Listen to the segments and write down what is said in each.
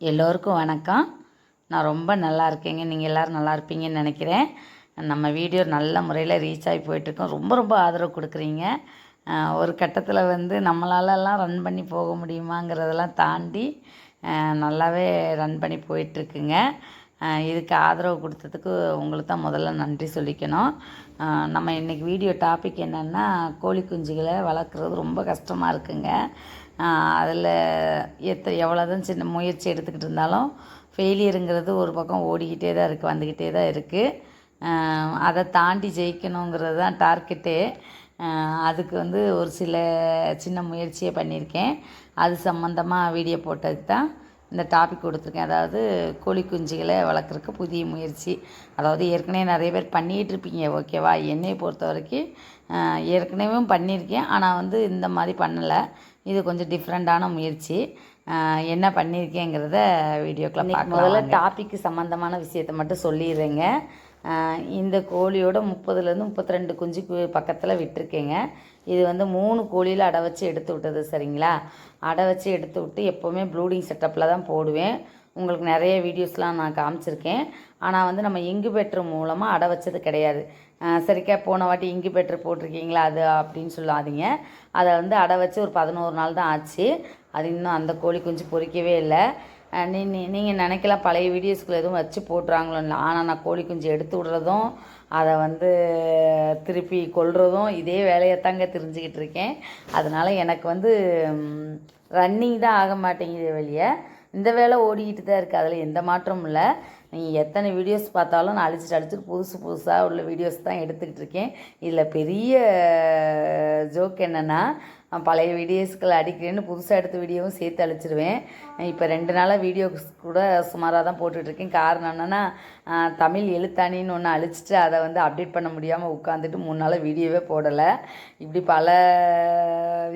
எல்லோருக்கும் வணக்கம். நான் ரொம்ப நல்லா இருக்கேங்க. நீங்கள் எல்லோரும் நல்லா இருப்பீங்கன்னு நினைக்கிறேன். நம்ம வீடியோ நல்ல முறையில் ரீச் ஆகி போயிட்டுருக்கோம். ரொம்ப ரொம்ப ஆதரவு கொடுக்குறீங்க. ஒரு கட்டத்தில் வந்து நம்மளாலலாம் ரன் பண்ணி போக முடியுமாங்கிறதெல்லாம் தாண்டி நல்லாவே ரன் பண்ணி போயிட்டுருக்குங்க. இதுக்கு ஆதரவு கொடுத்ததுக்கு உங்களுக்கு தான் முதல்ல நன்றி சொல்லிக்கணும். நம்ம இன்றைக்கி வீடியோ டாபிக் என்னென்னா கோழி குஞ்சுகளை வளர்க்குறது ரொம்ப கஷ்டமாக இருக்குங்க. அதில் எத்த எவ்வளோதான் சின்ன முயற்சி எடுத்துக்கிட்டு இருந்தாலும் ஃபெயிலியருங்கிறது ஒரு பக்கம் ஓடிக்கிட்டே தான் இருக்குது வந்துக்கிட்டே தான் இருக்குது அதை தாண்டி ஜெயிக்கணுங்கிறது தான் டார்கெட்டே அதுக்கு வந்து ஒரு சில சின்ன முயற்சியை பண்ணியிருக்கேன். அது சம்மந்தமாக வீடியோ போட்டதுக்கு தான் இந்த டாபிக் கொடுத்துருக்கேன். அதாவது கோழி குஞ்சுகளை வளர்க்குறக்கு புதிய முயற்சி. அதாவது ஏற்கனவே நிறைய பேர் பண்ணிகிட்டு இருப்பீங்க ஓகேவா என்னையை பொறுத்த வரைக்கும் ஏற்கனவே பண்ணியிருக்கேன். ஆனால் வந்து இந்த மாதிரி பண்ணலை. இது கொஞ்சம் டிஃப்ரெண்ட்டான முயற்சி. என்ன பண்ணியிருக்கேங்கிறத வீடியோக்குள்ள பார்க்கலாம் முதல்ல டாபிக்கு சம்மந்தமான விஷயத்தை மட்டும் சொல்லிடுறேங்க. இந்த கோழியோட முப்பதுலேருந்து முப்பத்தி ரெண்டு குஞ்சு பக்கத்தில் விட்டுருக்கேங்க. இது வந்து மூணு கோழியில் அடை வச்சு எடுத்து விட்டது சரிங்களா? அடை வச்சு எடுத்து விட்டு எப்போவுமே ப்ளூடிங் செட்டப்பில் தான் போடுவேன். உங்களுக்கு நிறைய வீடியோஸ்லாம் நான் காமிச்சிருக்கேன். ஆனால் வந்து நம்ம இங்குபெட்ரு மூலமாக அடை வச்சது கிடையாது. சரிக்கா போன வாட்டி இங்குபெட்ரு போட்டிருக்கீங்களா அது அப்படின்னு சொல்லாதீங்க. அதை வந்து அடை வச்சு ஒரு பதினோரு நாள் தான் ஆச்சு. அது இன்னும் அந்த கோழி குஞ்சு பொறிக்கவே இல்லை. நீ நீங்கள் நினைக்கலாம் பழைய வீடியோஸ்குள்ளே எதுவும் வச்சு போட்டுறாங்களோ ஆனால் நான் கோழி குஞ்சு எடுத்து விடுறதும் அதை வந்து திருப்பி கொள்றதும் இதே வேலையை தாங்க தெரிஞ்சுக்கிட்டு இருக்கேன். அதனால் எனக்கு வந்து ரன்னிங் தான் ஆக மாட்டேங்குது வெளியே இந்த வேலை ஓடிக்கிட்டு தான் இருக்குது அதில் எந்த மாற்றமும் இல்லை. நீங்கள் எத்தனை வீடியோஸ் பார்த்தாலும் நான் அழிச்சிட்டு அழிச்சிட்டு புதுசு புதுசாக உள்ள வீடியோஸ் தான் எடுத்துக்கிட்டு இருக்கேன். இதில் பெரிய ஜோக் என்னென்னா பழைய வீடியோஸ்களை அடிக்கிறேன்னு புதுசாக எடுத்த வீடியோவும் சேர்த்து அழிச்சிருவேன். இப்போ ரெண்டு நாளாக வீடியோஸ் கூட சுமாராக தான் போட்டுட்ருக்கேன். காரணம் என்னென்னா தமிழ் எழுத்தாணின்னு ஒன்று அழிச்சிட்டு அதை வந்து அப்டேட் பண்ண முடியாமல் உட்காந்துட்டு மூணு நாளாக வீடியோவே போடலை. இப்படி பல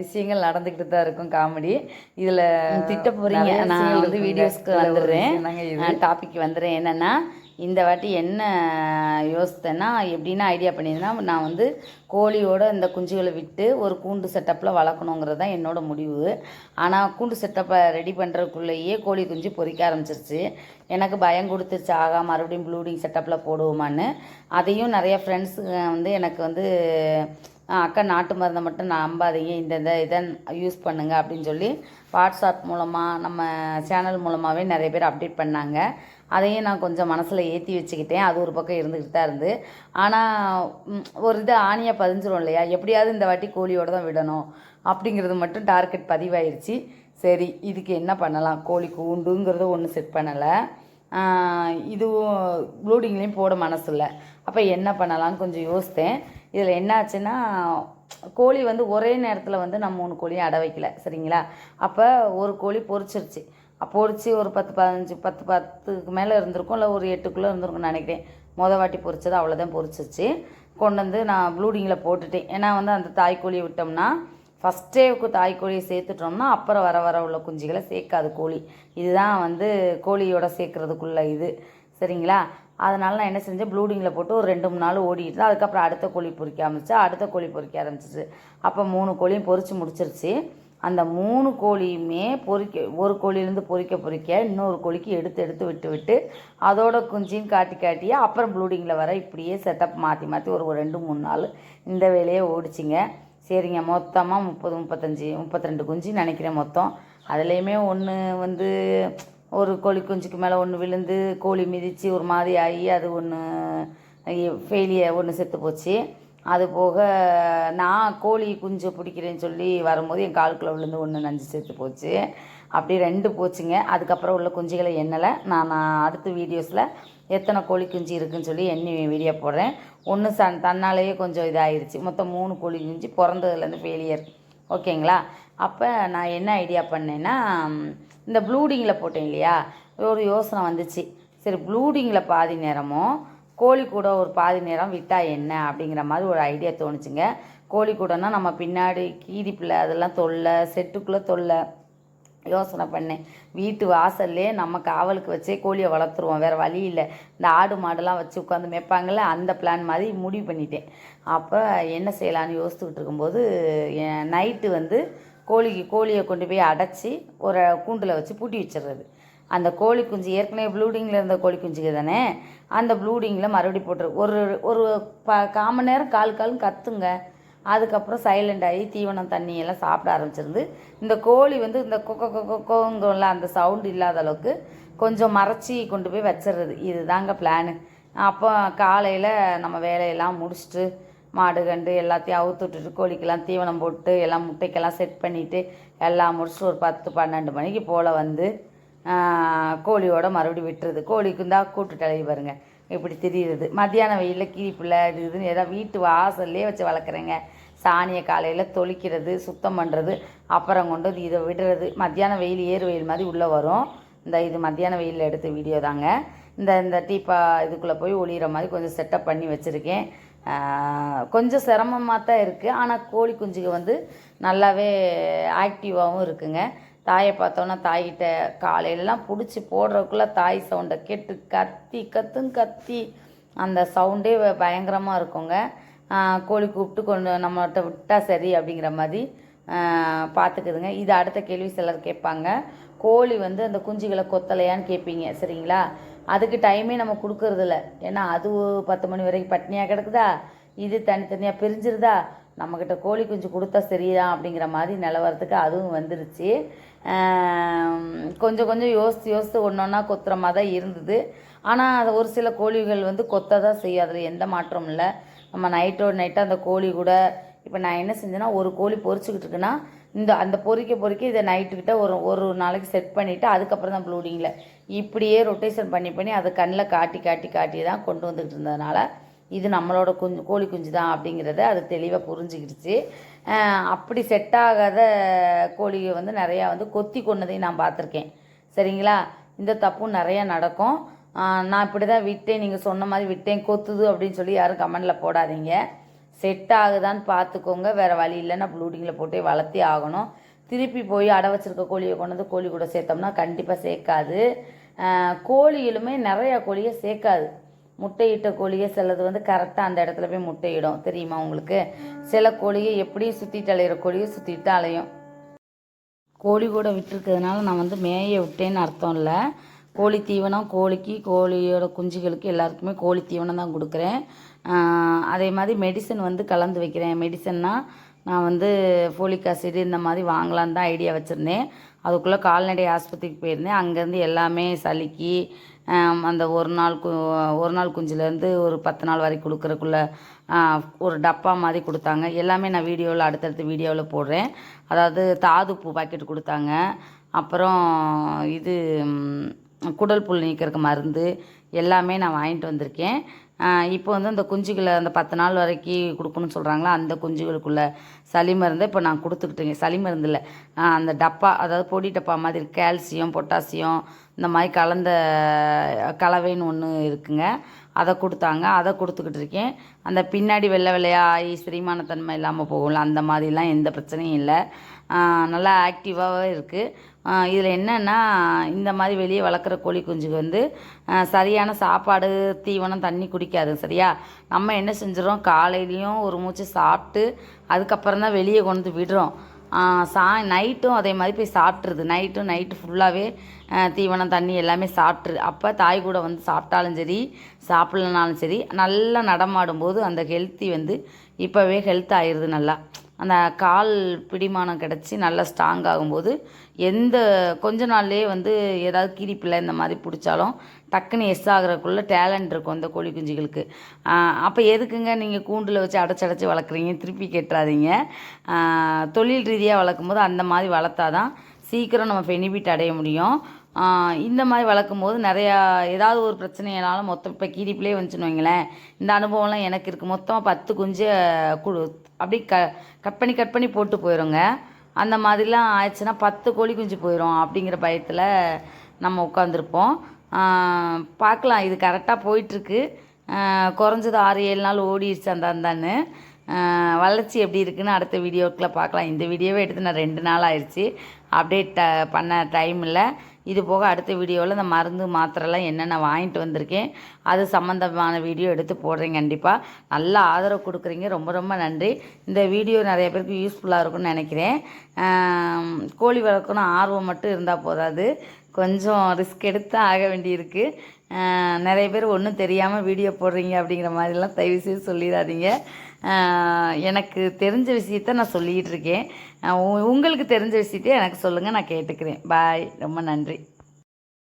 விஷயங்கள் நடந்துக்கிட்டு தான் இருக்கும் காமெடி. இதில் திட்ட போகிறீங்க நான் வந்து வீடியோஸ்க்கு வந்துடுறேன். டாபிக் வந்துடுறேன். என்னென்னா இந்த வாட்டி என்ன யோசித்தேன்னா எப்படின்னா ஐடியா பண்ணியிருந்தேன்னா நான் வந்து கோழியோட இந்த குஞ்சுகளை விட்டு ஒரு கூண்டு செட்டப்பில் வளர்க்கணுங்கிறது தான் என்னோட முடிவு. ஆனால் கூண்டு செட்டப்பை ரெடி பண்ணுறதுக்குள்ளேயே கோழி குஞ்சு பொரிக்க ஆரம்பிச்சிருச்சு. எனக்கு பயம் கொடுத்துருச்சு. ஆகா மறுபடியும் ப்ளூடிங் செட்டப்பில் போடுவோமான்னு. அதையும் நிறைய ஃப்ரெண்ட்ஸுங்க வந்து எனக்கு வந்து அக்கா நாட்டு மருந்தை மட்டும் நம்பாதீங்க. இந்த இந்த இதை யூஸ் பண்ணுங்கள் அப்படின்னு சொல்லி வாட்ஸ்அப் மூலமாக நம்ம சேனல் மூலமாகவே நிறைய பேர் அப்டேட் பண்ணாங்க. அதையும் நான் கொஞ்சம் மனசில் ஏற்றி வச்சுக்கிட்டேன். அது ஒரு பக்கம் இருந்துக்கிட்டு தான் இருந்து. ஆனால் ஒரு இது ஆணியாக பதிஞ்சிரும் இல்லையா? எப்படியாவது இந்த வாட்டி கோழியோட தான் விடணும் அப்படிங்கிறது மட்டும் டார்கெட் பதிவாயிருச்சு. சரி இதுக்கு என்ன பண்ணலாம்? கோழி கூண்டுங்கிறத ஒன்று செட் பண்ணலை. இதுவும் ப்ளூடிங்லேயும் போட மனசு இல்லை அப்போ என்ன பண்ணலாம்னு கொஞ்சம் யோசித்தேன். இதில் என்னாச்சுன்னா கோழி வந்து ஒரே நேரத்தில் வந்து நான் மூணு கோழியும் அடை வைக்கல. சரிங்களா? அப்போ ஒரு கோழி பொறிச்சிருச்சு. பொரித்து ஒரு பத்து பதினஞ்சு பத்து பத்துக்கு மேலே இருந்திருக்கும். இல்லை ஒரு எட்டுக்குள்ளே இருந்திருக்கும்னு நினைக்கிறேன். மொதல் வாட்டி பொரிச்சது அவ்வளோதான் பொறிச்சிச்சு கொண்டு வந்து நான் ப்ளூடிங்கில் போட்டுட்டேன். ஏன்னா வந்து அந்த தாய்க்கோழியை விட்டோம்னா ஃபஸ்ட்டே தாய்க்கோழியை சேர்த்துட்டோம்னா அப்புறம் வர வர உள்ள குஞ்சுகளை சேர்க்காது கோழி. இதுதான் வந்து கோழியோட சேர்க்கறதுக்குள்ள இது. சரிங்களா? அதனால் நான் என்ன செஞ்சேன்? ப்ளூடிங்கில் போட்டு ஒரு ரெண்டு மூணு நாள் ஓடிட்டு தான் அதுக்கப்புறம் அடுத்த கோழி பொறிக்க ஆரம்பிச்சு அடுத்த கோழி பொறிக்க ஆரம்பிச்சிச்சு. அப்போ மூணு கோழியும் பொறிச்சு முடிச்சிருச்சு. அந்த மூணு கோழியுமே பொறிக்க ஒரு கோழியிலேருந்து பொறிக்க பொறிக்க இன்னொரு கோழிக்கு எடுத்து எடுத்து விட்டு விட்டு அதோட குஞ்சின்னு காட்டி காட்டியே அப்புறம் ப்ளூடிங்கில் வர இப்படியே செட்டப் மாற்றி மாற்றி ஒரு ஒரு ரெண்டு மூணு நாள் இந்த வேலையே ஓடிச்சிங்க. சரிங்க மொத்தமாக முப்பது முப்பத்தஞ்சு முப்பத்திரெண்டு குஞ்சு நினைக்கிறேன் மொத்தம். அதுலேயுமே ஒன்று வந்து ஒரு கோழி குஞ்சுக்கு மேலே ஒன்று விழுந்து கோழி மிதித்து ஒரு மாதிரி ஆகி அது ஒன்று ஃபெயிலியர் ஒன்று செத்து போச்சு. அது போக நான் கோழி குஞ்சு பிடிக்கிறேன்னு சொல்லி வரும்போது என் காலுக்குள்ளே விழுந்து ஒன்று நஞ்சு செத்து போச்சு. அப்படி ரெண்டு போச்சுங்க. அதுக்கப்புறம் உள்ள குஞ்சுகளை எண்ணலை. நான் நான் அடுத்த வீடியோஸில் எத்தனை கோழி குஞ்சு இருக்குன்னு சொல்லி எண்ணி வீடியோ போடுறேன். ஒன்று சன் தன்னாலேயே கொஞ்சம் இதாகிடுச்சு மொத்தம் மூணு கோழி குஞ்சு பிறந்ததுலேருந்து ஃபெயிலியர் ஓகேங்களா? அப்போ நான் என்ன ஐடியா பண்ணேன்னா இந்த ப்ளூடிங்கில் போட்டேன் இல்லையா? ஒரு யோசனை வந்துச்சு. சரி ப்ளூடிங்கில் பாதி நேரமும் கோழி கூட ஒரு பாதி நேரம் விட்டால் என்ன அப்படிங்கிற மாதிரி ஒரு ஐடியா தோணுச்சுங்க. கோழி கூடனா நம்ம பின்னாடி கீரி பிள்ளை அதெல்லாம் தொல்லை செட்டுக்குள்ளே தொல்லை. யோசனை பண்ணேன் வீட்டு வாசல்லே நம்ம காவலுக்கு வச்சே கோழியை வளர்த்துருவோம். வேறு வழி இல்லை. இந்த ஆடு மாடெல்லாம் வச்சு உட்காந்து மேய்ப்பாங்கள்ல அந்த பிளான் மாதிரி முடிவு பண்ணிட்டேன். அப்போ என்ன செய்யலான்னு யோசித்துக்கிட்டு இருக்கும்போது நைட்டு வந்து கோழிக்கு கோழியை கொண்டு போய் அடைச்சி ஒரு கூண்டில் வச்சு பூட்டி வச்சிடுறது. அந்த கோழி குஞ்சு ஏற்கனவே ப்ளூடிங்கில் இருந்த கோழி குஞ்சுக்கு தானே? அந்த ப்ளூடிங்கில் மறுபடியும் போட்டுரு. ஒரு ஒரு ப கால் மணி நேரம் கால் காலும் கத்துங்க. அதுக்கப்புறம் சைலண்ட் ஆகி தீவனம் தண்ணியெல்லாம் சாப்பிட ஆரம்பிச்சிருந்து இந்த கோழி வந்து இந்த கொக்க கொக்க அந்த சவுண்டு இல்லாத அளவுக்கு கொஞ்சம் மறைச்சி கொண்டு போய் வச்சிடுறது இதுதாங்க பிளானு அப்போ காலையில் நம்ம வேலையெல்லாம் முடிச்சுட்டு மாடு கண்டு எல்லாத்தையும் அவுத்து விட்டுட்டு கோழிக்கெல்லாம் தீவனம் போட்டு எல்லாம் முட்டைக்கெல்லாம் செட் பண்ணிவிட்டு எல்லாம் முடிச்சுட்டு ஒரு பத்து பன்னெண்டு மணிக்கு போல் வந்து கோழியோட மறுபடியும் விட்டுறது. கோழிக்கு தான் கூட்டு தலைவி பாருங்க. இப்படி திரியிறது மத்தியான வெயிலில் கீரிப்பில் இது இதுன்னு ஏதாவது வீட்டு வாசல்லே வச்சு வளர்க்குறேங்க சாணியை காலையில் தொளிக்கிறது சுத்தம் பண்ணுறது அப்புறம் கொண்டு வந்து இதை விடுறது. மத்தியான வெயில் ஏறு வெயில் மாதிரி உள்ளே வரும். இந்த இது மத்தியான வெயிலில் எடுத்த வீடியோ தாங்க. இந்த இந்த டீப்பா இதுக்குள்ளே போய் ஒளிகிற மாதிரி கொஞ்சம் செட்டப் பண்ணி வச்சுருக்கேன். கொஞ்சம் சிரமமாக தான் இருக்குது ஆனால் கோழி குஞ்சுக்கு வந்து நல்லாவே ஆக்டிவாகவும் இருக்குங்க. தாயை பார்த்தோன்னா தாய்கிட்ட காலையிலலாம் பிடிச்சி போடுறதுக்குள்ளே தாய் சவுண்டை கேட்டு கத்தி கத்தும் கத்தி. அந்த சவுண்டே பயங்கரமாக இருக்குங்க. கோழி கூப்பிட்டு கொண்டு நம்மகிட்ட விட்டால் சரி அப்படிங்கிற மாதிரி பார்த்துக்குதுங்க இது அடுத்த கேள்வி சிலர் கேட்பாங்க. கோழி வந்து அந்த குஞ்சுகளை கொத்தலையான்னு கேட்பீங்க சரிங்களா? அதுக்கு டைமே நம்ம கொடுக்கறதில்ல. ஏன்னா அது பத்து மணி வரைக்கும் பட்னியாக கிடக்குதா? இது தனித்தனியாக பிரிஞ்சிருதா? நம்மக்கிட்ட கோழி குஞ்சு கொடுத்தா சரிதான் அப்படிங்கிற மாதிரி நிலவரத்துக்கு அதுவும் வந்துருச்சு. கொஞ்சம் கொஞ்சம் யோசித்து யோசித்து ஒன்று ஒன்றா கொத்துற மாதிரி தான் இருந்தது. ஆனால் அது ஒரு சில கோழிகள் வந்து கொத்த தான் செய்யும். அதில் எந்த மாற்றமும் இல்லை. நம்ம நைட்டோட நைட்டாக அந்த கோழி கூட இப்போ நான் என்ன செஞ்சேன்னா ஒரு கோழி பொறிச்சிக்கிட்டு இருக்குன்னா இந்த அந்த பொறிக்க பொறிக்க இதை நைட்டுக்கிட்ட ஒரு ஒரு நாளைக்கு செட் பண்ணிவிட்டு அதுக்கப்புறம் தான் ப்ளூடிங்கில் இப்படியே ரொட்டேஷன் பண்ணி பண்ணி அதை கண்ணில் காட்டி காட்டி காட்டி தான் கொண்டு வந்துக்கிட்டு இருந்ததுனால இது நம்மளோட குஞ்சு கோழி குஞ்சு தான் அப்படிங்கிறத அது தெளிவாக புரிஞ்சுக்கிடுச்சு. அப்படி செட் ஆகாத கோழியை வந்து நிறையா வந்து கொத்தி கொண்டதையும் நான் பார்த்துருக்கேன். சரிங்களா? இந்த தப்பும் நிறையா நடக்கும். நான் இப்படி தான் விட்டேன் நீங்கள் சொன்ன மாதிரி விட்டேன் கொத்துது அப்படின்னு சொல்லி யாரும் கமெண்டில் போடாதீங்க. செட் ஆகுதான்னு பார்த்துக்கோங்க. வேறு வழி இல்லைன்னா ப்ளூடிங்கில் போட்டே வளர்த்தே ஆகணும். திருப்பி போய் அடை வச்சிருக்க கோழியை கொண்டு வந்து கோழி கூட சேர்த்தோம்னா கண்டிப்பாக சேர்க்காது. கோழியிலுமே கோழிகளுமே நிறையா கோழியை சேர்க்காது. முட்டையிட்ட கோழியை சிலது வந்து கரெக்டாக அந்த இடத்துல போய் முட்டையிடும். தெரியுமா உங்களுக்கு? சில கோழியை எப்படியும் சுற்றிட்டு அலையிற கோழியை சுற்றிட்டு அலையும். கோழி கூட விட்டுருக்கிறதுனால நான் வந்து மேய விட்டேன்னு அர்த்தம் இல்லை. கோழி தீவனம் கோழிக்கு கோழியோட குஞ்சுகளுக்கு எல்லாருக்குமே கோழி தீவனம் தான் கொடுக்குறேன். அதே மாதிரி மெடிசன் வந்து கலந்து வைக்கிறேன். மெடிசன்னா நான் வந்து ஃபோலிக் ஆசிட் இந்த மாதிரி வாங்கலான்னு தான் ஐடியா வச்சுருந்தேன். அதுக்குள்ளே கால்நடை ஆஸ்பத்திரிக்கு போயிருந்தேன். அங்கேருந்து எல்லாமே சளிக்கு அந்த ஒரு நாள் கு ஒரு நாள் குஞ்சுலேருந்து ஒரு பத்து நாள் வரைக்கும் கொடுக்குறக்குள்ள ஒரு டப்பா மாதிரி கொடுத்தாங்க. எல்லாமே நான் வீடியோவில் அடுத்தடுத்து வீடியோவில் போடுறேன். அதாவது தாது பூ பாக்கெட் கொடுத்தாங்க. அப்புறம் இது குடல் புல் நீக்கிறதுக்கு மருந்து எல்லாமே நான் வாங்கிட்டு வந்திருக்கேன். இப்போ வந்து அந்த குஞ்சுகளை அந்த பத்து நாள் வரைக்கும் கொடுக்கணும்னு சொல்கிறாங்களா அந்த குஞ்சுகளுக்குள்ள சளி மருந்தை இப்போ நான் கொடுத்துக்கிட்டேங்க. சளி மருந்து இல்லை. அந்த டப்பா அதாவது பொடி டப்பா மாதிரி கால்சியம் பொட்டாசியம் இந்த மாதிரி கலந்த கலவைன்னு ஒன்று இருக்குங்க. அதை கொடுத்தாங்க. அதை கொடுத்துக்கிட்டு இருக்கேன். அந்த பின்னாடி வெள்ளை வெள்ளையாக ஆகி செரிமானத்தன்மை இல்லாமல் போகும்ல அந்த மாதிரிலாம் எந்த பிரச்சனையும் இல்லை. நல்லா ஆக்டிவாகவே இருக்குது இதில் என்னென்னா இந்த மாதிரி வெளியே வளர்க்குற கோழி குஞ்சுக்கு வந்து சரியான சாப்பாடு தீவனம் தண்ணி குடிக்காது சரியா? நம்ம என்ன செஞ்சிடறோம்? காலையிலையும் ஒரு மூச்சு சாப்பிட்டு அதுக்கப்புறம் தான் வெளியே கொண்டு வந்து விடுறோம். சா நைட்டும் அதே மாதிரி போய் சாப்பிட்ருது நைட்டும் நைட்டு ஃபுல்லாகவே தீவனம் தண்ணி எல்லாமே சாப்பிட்ரு அப்போ தாய் கூட வந்து சாப்பிட்டாலும் சரி சாப்பிட்லனாலும் சரி நல்லா நடமாடும்போது அந்த ஹெல்த்தி வந்து இப்போவே ஹெல்த் ஆயிடுது நல்லா. அந்த கால் பிடிமானம் கிடச்சி நல்லா ஸ்ட்ராங் ஆகும்போது எந்த கொஞ்ச நாள்லேயே வந்து ஏதாவது கிரிப்பில் இந்த மாதிரி பிடிச்சாலும் டக்குன்னு எஸ் ஆகிறக்குள்ளே டேலண்ட் இருக்கும் அந்த கோழி குஞ்சுகளுக்கு. அப்போ எதுக்குங்க நீங்கள் கூண்டில் வச்சு அடைச்சடைச்சி வளர்க்குறீங்க? திருப்பி கெட்டுறாதீங்க. தொழில் ரீதியாக வளர்க்கும் போது அந்த மாதிரி வளர்த்தாதான் சீக்கிரம் நம்ம பெனிஃபிட் அடைய முடியும். இந்த மாதிரி வளர்க்கும் போது நிறையா ஏதாவது ஒரு பிரச்சனையினாலும் மொத்தம் இப்போ கீரிப்பிலே வந்துச்சுன்னு வைங்களேன் இந்த அனுபவம்லாம் எனக்கு இருக்குது மொத்தமாக பத்து குஞ்சு குழு அப்படியே க கட் பண்ணி கட் பண்ணி போட்டு போயிடுங்க அந்த மாதிரிலாம் ஆயிடுச்சுன்னா பத்து கோழி குஞ்சு போயிடும் அப்படிங்கிற பயத்தில் நம்ம உட்காந்துருப்போம் பார்க்கலாம் இது கரெக்டாக போயிட்டுருக்கு. குறைஞ்சது ஆறு ஏழு நாள் ஓடிடுச்சு அந்த அந்தான்னு. வளர்ச்சி எப்படி இருக்குன்னு அடுத்த வீடியோக்குள்ள பார்க்கலாம். இந்த வீடியோவே எடுத்து நான் ரெண்டு நாள் ஆயிடுச்சு. அப்டேட் பண்ண டைம் இல்லை. இது போக அடுத்த வீடியோவில் இந்த மருந்து மாத்திரைலாம் என்னென்ன வாங்கிட்டு வந்திருக்கேன் அது சம்மந்தமான வீடியோ எடுத்து போடுறேன் கண்டிப்பாக நல்ல ஆதரவு கொடுக்குறீங்க. ரொம்ப ரொம்ப நன்றி. இந்த வீடியோ நிறைய பேருக்கு யூஸ்ஃபுல்லாக இருக்கும்னு நினைக்கிறேன். கோழி வளர்க்கணும் ஆர்வம் மட்டும் இருந்தால் போதாது. கொஞ்சம் ரிஸ்க் எடுத்து ஆக வேண்டியிருக்கு. நிறைய பேர் ஒன்றும் தெரியாமல் வீடியோ போடுறீங்க அப்படிங்கிற மாதிரிலாம் தயவு செய்து சொல்லிடாதீங்க. எனக்கு தெரிஞ்ச விஷயத்த நான் சொல்லிகிட்டு இருக்கேன். உ- உங்களுக்கு தெரிஞ்ச விஷயத்தையும் எனக்கு சொல்லுங்கள் நான் கேட்டுக்கிறேன். பாய் ரொம்ப நன்றி.